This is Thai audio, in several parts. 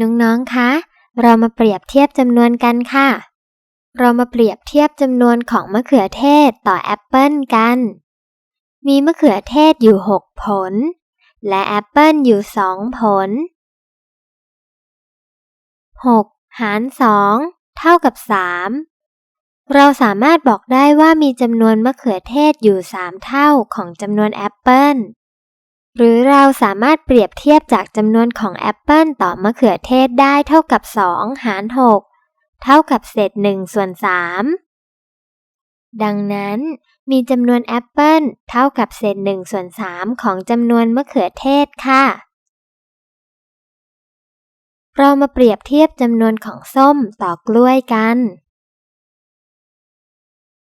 น้องๆ คะ เรามาเปรียบเทียบจำนวนกันค่ะ เรามาเปรียบเทียบจำนวนของมะเขือเทศต่อแอปเปิลกัน มีมะเขือเทศอยู่ 6 ผล และแอปเปิลอยู่ 2 ผล 6 หาร 2 เท่ากับ 3 เราสามารถบอกได้ว่ามีจำนวนมะเขือเทศอยู่ 3 เท่าของจำนวนแอปเปิล หรือเราสามารถเปรียบเทียบจากจำนวนของแอปเปิลต่อมะเขือเทศได้เท่ากับ 2 หาร 6 เท่ากับเศษ1ส่วน 3 ดังนั้นมีจำนวนแอปเปิลเท่ากับเศษ1ส่วน 3 ของจำนวนมะเขือเทศค่ะ เรามาเปรียบเทียบจำนวนของส้มต่อกล้วยกัน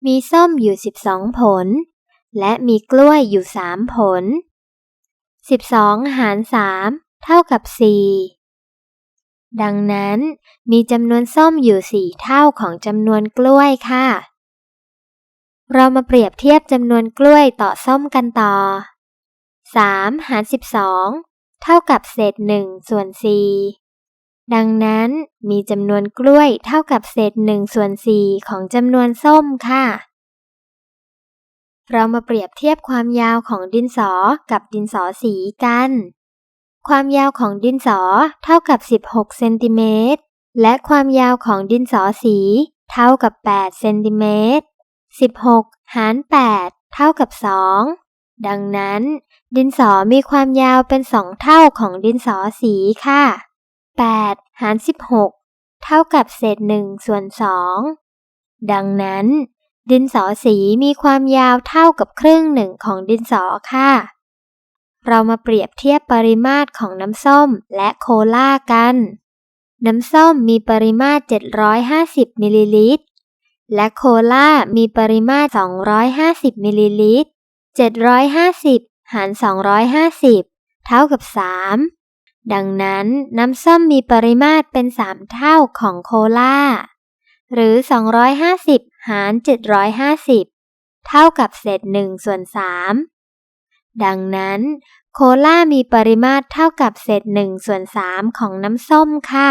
มีส้มอยู่ 12 ผล และมีกล้วยอยู่ 3 ผล 12 หาร 3 เท่ากับ 4 ดังนั้นมีจำนวนส้มอยู่ 4 เท่าของจำนวนกล้วยค่ะ เรามาเปรียบเทียบจำนวนกล้วยต่อส้มกันต่อ 3 หาร 12 เท่ากับเศษ 1 ส่วน 4 ดังนั้นมีจำนวนกล้วยเท่ากับเศษ 1 ส่วน 4 ของจำนวนส้มค่ะ เรามาเปรียบเทียบความยาวของดินสอกับดินสอสีกัน ความยาวของดินสอเท่ากับ 16 เซนติเมตร และความยาวของดินสอสีเท่ากับ 8 เซนติเมตร 16 หาร 8 เท่ากับ 2 ดังนั้น ดินสอมีความยาวเป็น 2 เท่าของดินสอสีค่ะ 8 หาร 16 เท่ากับเศษ1ส่วน2ดังนั้น ดินสอสีมีความยาวเท่ากับครึ่งหนึ่งของดินสอค่ะ เรามาเปรียบเทียบปริมาตรของน้ำส้มและโคลากัน น้ำส้มมีปริมาตร 750 มิลลิลิตร และโคลามีปริมาตร 250 มิลลิลิตร 750 หาร 250 เท่ากับ 3 ดังนั้นน้ำส้มมีปริมาตรเป็น 3 เท่าของโคลาหรือ 250 หาร 750 เท่ากับเศษ1ส่วน3ดังนั้น โคลามีปริมาตรเท่ากับเศษ1ส่วน3ของน้ำส้มค่ะ